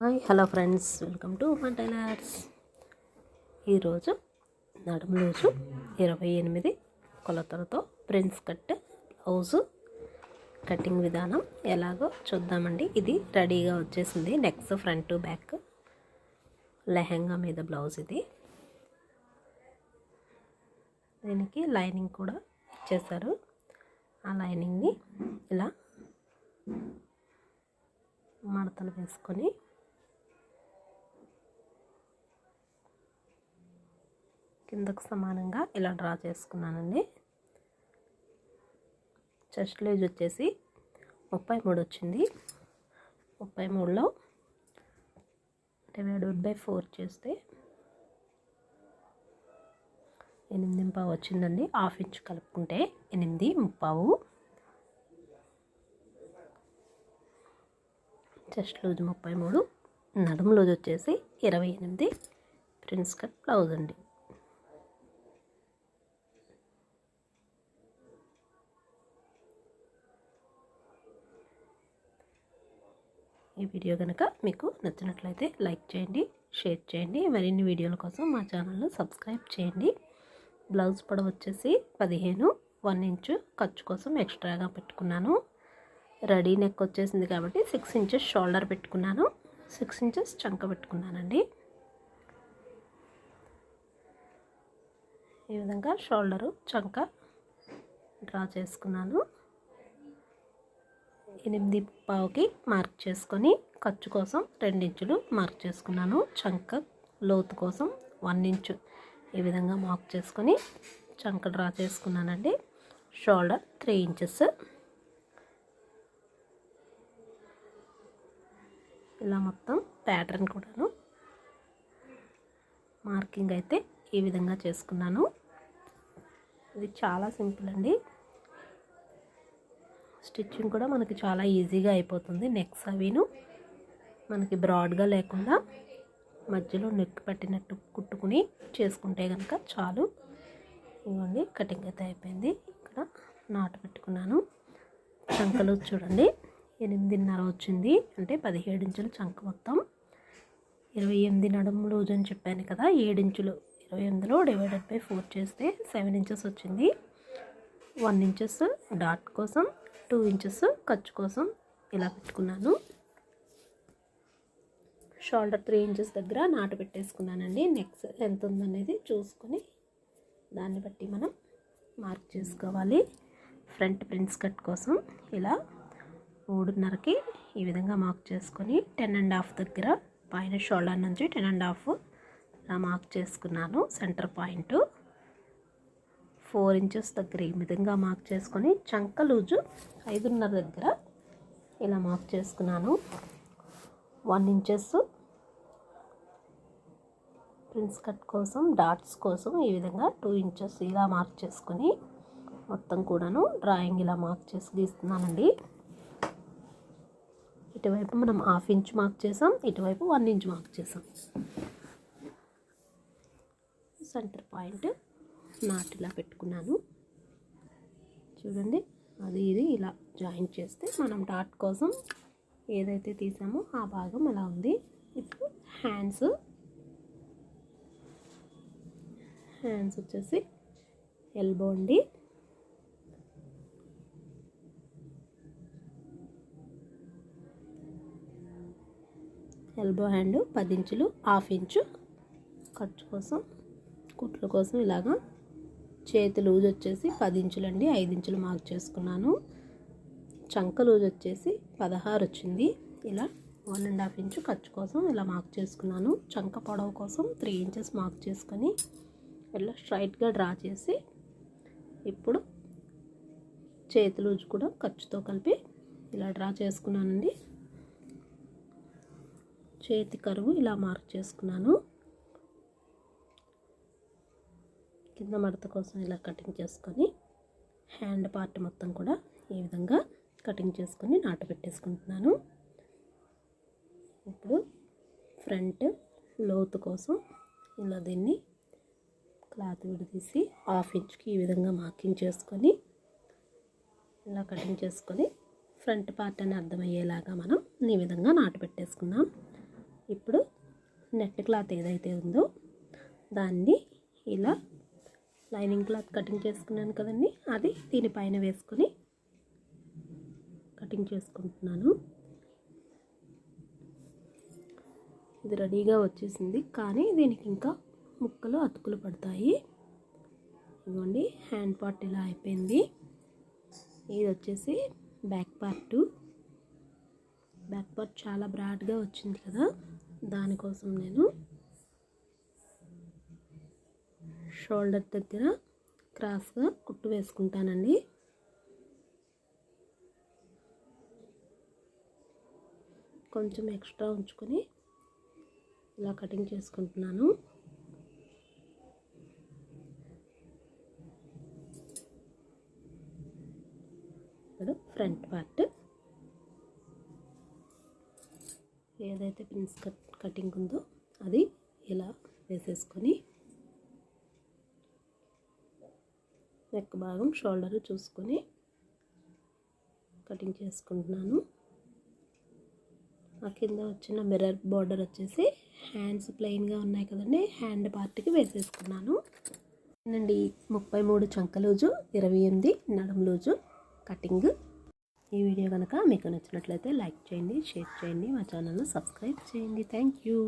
Hi hello friends. Welcome to Maa tailors. ఈరోజు నడుము రోజు ఇరవై ఎనిమిది కొలతలతో ప్రిన్స్ కట్ బ్లౌజు కటింగ్ విధానం ఎలాగో చూద్దామండి. ఇది రెడీగా వచ్చేసింది. నెక్స్ట్ ఫ్రంట్ బ్యాక్ లెహంగా మీద బ్లౌజ్ ఇది. దీనికి లైనింగ్ కూడా ఇచ్చేసారు ఆ లైనింగ్ని ఇలా మడతలు వేసుకొని కిందకు సమానంగా ఇలా డ్రా చేసుకున్నానండి. చెస్ట్ లేజ్ వచ్చేసి ముప్పై మూడు వచ్చింది. ముప్పై మూడులో డివైడెడ్ బై ఫోర్ చేస్తే ఎనిమిది ముప్పావు వచ్చిందండి. హాఫ్ ఇంచ్ కలుపుకుంటే ఎనిమిది ముప్పావు. చెస్ట్ లూజ్ ముప్పై మూడు నడుము లూజ్ వచ్చేసి ఇరవై ఎనిమిది ప్రిన్స్ కట్ బ్లౌజ్ అండి. ఈ వీడియో కనుక మీకు నచ్చినట్లయితే లైక్ చేయండి షేర్ చేయండి. మరిన్ని వీడియోల కోసం మా ఛానల్ను సబ్స్క్రైబ్ చేయండి. బ్లౌజ్ పొడవు వచ్చేసి పదిహేను వన్ ఇంచు ఖర్చు కోసం ఎక్స్ట్రాగా పెట్టుకున్నాను. రెడీ నెక్ వచ్చేసింది కాబట్టి సిక్స్ ఇంచెస్ షోల్డర్ పెట్టుకున్నాను. సిక్స్ ఇంచెస్ చంక పెట్టుకున్నానండి. ఈ విధంగా షోల్డరు చంక డ్రా చేసుకున్నాను. ఎనిమిది పావుకి మార్క్ చేసుకొని ఖర్చు కోసం రెండించులు మార్క్ చేసుకున్నాను. చంక లోతు కోసం వన్ ఇంచు ఈ విధంగా మార్క్ చేసుకొని చంక డ్రా చేసుకున్నానండి. Shoulder three inches. ఇలా మొత్తం ప్యాటర్న్ కూడాను మార్కింగ్ అయితే ఈ విధంగా చేసుకున్నాను. ఇది చాలా సింపుల్ అండి. స్టిచ్చింగ్ కూడా మనకి చాలా ఈజీగా అయిపోతుంది. నెక్స్ అవిను మనకి బ్రాడ్గా లేకుండా మధ్యలో నెక్ పట్టినట్టు కుట్టుకుని చేసుకుంటే కనుక చాలు. ఇవ్వండి కటింగ్ అయితే అయిపోయింది. ఇక్కడ నాటు పెట్టుకున్నాను. చంకలు చూడండి ఎనిమిదిన్నర వచ్చింది. అంటే పదిహేడు ఇంచులు చంక మొత్తం. ఇరవై ఎనిమిది నడుము రోజు అని చెప్పాను కదా ఏడించులు ఇరవై ఎనిమిదిలో డివైడెడ్ బై ఫోర్ చేస్తే సెవెన్ ఇంచెస్ వచ్చింది. వన్ ఇంచెస్ డాట్ కోసం టూ ఇంచెస్ ఖర్చు కోసం ఇలా పెట్టుకున్నాను. షోల్డర్ త్రీ ఇంచెస్ దగ్గర నాటు పెట్టేసుకున్నానండి. నెక్స్ట్ ఎంత ఉందనేది చూసుకొని దాన్ని బట్టి మనం మార్క్ చేసుకోవాలి. ఫ్రంట్ ప్రిన్స్ కట్ కోసం ఇలా మూడున్నరకి ఈ విధంగా మార్క్ చేసుకొని టెన్ అండ్ హాఫ్ దగ్గర పైన షోల్డర్ నుంచి టెన్ అండ్ హాఫ్ ఇలా మార్క్ చేసుకున్నాను. సెంటర్ పాయింట్ ఫోర్ ఇంచెస్ దగ్గర ఈ విధంగా మార్క్ చేసుకొని చంక లూజు ఐదున్నర దగ్గర ఇలా మార్క్ చేసుకున్నాను. వన్ ఇంచెస్ ప్రిన్స్ కట్ కోసం డాట్స్ కోసం ఈ విధంగా టూ ఇంచెస్ ఇలా మార్క్ చేసుకొని మొత్తం కూడాను డ్రాయింగ్ ఇలా మార్క్ చేసి గీస్తున్నానండి. ఇటువైపు మనం హాఫ్ ఇంచ్ మార్క్ చేసాం ఇటువైపు వన్ ఇంచ్ మార్క్ చేసాం. సెంటర్ పాయింట్ నాట్ ఇలా పెట్టుకున్నాను. చూడండి అది ఇది ఇలా జాయింట్ చేస్తే మనం డాట్ కోసం ఏదైతే తీసామో ఆ భాగం అలా ఉంది. ఇప్పుడు హ్యాండ్స్ హ్యాండ్స్ వచ్చేసి ఎల్బో అండి. ఎల్బో హ్యాండ్ పది ఇంచులు హాఫ్ ఇంచు ఖర్చు కోసం కుట్ల కోసం ఇలాగా చేతి లూజ్ వచ్చేసి పది ఇంచులు అండి ఐదు ఇంచులు మార్క్ చేసుకున్నాను. చంక లూజ్ వచ్చేసి పదహారు వచ్చింది ఇలా వన్ అండ్ హాఫ్ ఇంచు ఖర్చు కోసం ఇలా మార్క్ చేసుకున్నాను. చంక పొడవు కోసం త్రీ ఇంచెస్ మార్క్ చేసుకొని ఇలా స్ట్రైట్గా డ్రా చేసి ఇప్పుడు చేతి లూజ్ కూడా ఖర్చుతో కలిపి ఇలా డ్రా చేసుకున్నానండి. చేతి కరువు ఇలా మార్క్ చేసుకున్నాను. కింద మడత కోసం ఇలా కటింగ్ చేసుకొని హ్యాండ్ పార్ట్ మొత్తం కూడా ఈ విధంగా కటింగ్ చేసుకొని నాటు పెట్టేసుకుంటున్నాను. ఇప్పుడు ఫ్రంట్ లోతు కోసం ఇలా దీన్ని క్లాత్ విడదీసి హాఫ్ ఇంచ్కి ఈ విధంగా మార్కింగ్ చేసుకొని ఇలా కటింగ్ చేసుకొని ఫ్రంట్ పార్ట్ అని అర్థమయ్యేలాగా మనం ఈ విధంగా నాటు పెట్టేసుకున్నాం ఇప్పుడు నెట్ క్లాత్ ఏదైతే ఉందో దాన్ని ఇలా లైనింగ్ క్లాత్ కటింగ్ చేసుకున్నాను కదండి. అది దీనిపైన వేసుకొని కటింగ్ చేసుకుంటున్నాను. ఇది రెడీగా వచ్చేసింది. కానీ దీనికి ఇంకా ముక్కలు అతుకులు పడతాయి. ఇదిగోండి హ్యాండ్ పార్ట్ ఇలా అయిపోయింది. ఇది వచ్చేసి బ్యాక్ పార్ట్. బ్యాక్ పార్ట్ చాలా బ్రాడ్గా వచ్చింది కదా. దానికోసం నేను షోల్డర్ దగ్గర క్రాస్గా కుట్టు వేసుకుంటానండి. కొంచెం ఎక్స్ట్రా ఉంచుకొని ఇలా కటింగ్ చేసుకుంటున్నాను. ఇప్పుడు ఫ్రంట్ పార్ట్. ఏదైతే ప్రిన్స్ కట్ కటింగ్ ఉందో అది ఇలా వేసేసుకొని నెక్ భాగం షోల్డర్ చూసుకొని కటింగ్ చేసుకుంటున్నాను. ఆ కింద వచ్చిన మిర్రర్ బార్డర్ వచ్చేసి హ్యాండ్స్ ప్లెయిన్గా ఉన్నాయి కదండి హ్యాండ్ పార్ట్కి వేసేసుకున్నాను. అండి ముప్పై మూడు చంకలోజు ఇరవై ఎనిమిది నడుం కటింగ్ ఈ వీడియో కనుక మీకు నచ్చినట్లయితే లైక్ చేయండి షేర్ చేయండి మా ఛానల్ను సబ్స్క్రైబ్ చేయండి. Thank you.